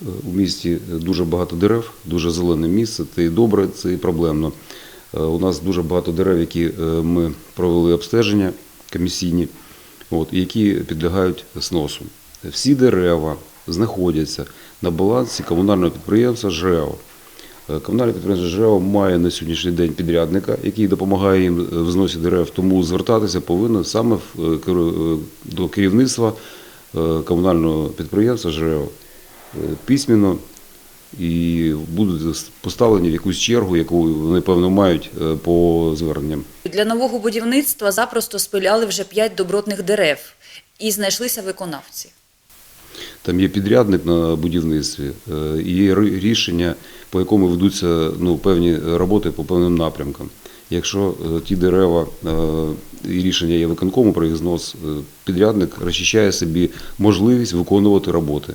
у місті дуже багато дерев, дуже зелене місце. Це і добре, це і проблемно. Е, У нас дуже багато дерев, які е, ми провели обстеження комісійні, от, які підлягають сносу. Всі дерева знаходяться на балансі комунального підприємства ЖЕО. Е, Комунальне підприємство ЖЕО має на сьогоднішній день підрядника, який допомагає їм в зносі дерев, тому звертатися повинно саме до керівництва комунального підприємства ЖЕО е, письменно і будуть поставлені в якусь чергу, яку вони певно мають е, по зверненням. Для нового будівництва запросто спиляли вже п'ять добротних дерев і знайшлися виконавці. Там є підрядник на будівництві, е, і є рішення, по якому ведуться ну, певні роботи по певним напрямкам. Якщо е, ті дерева е, і рішення є виконкому про їх знос, е, підрядник розчищає собі можливість виконувати роботи.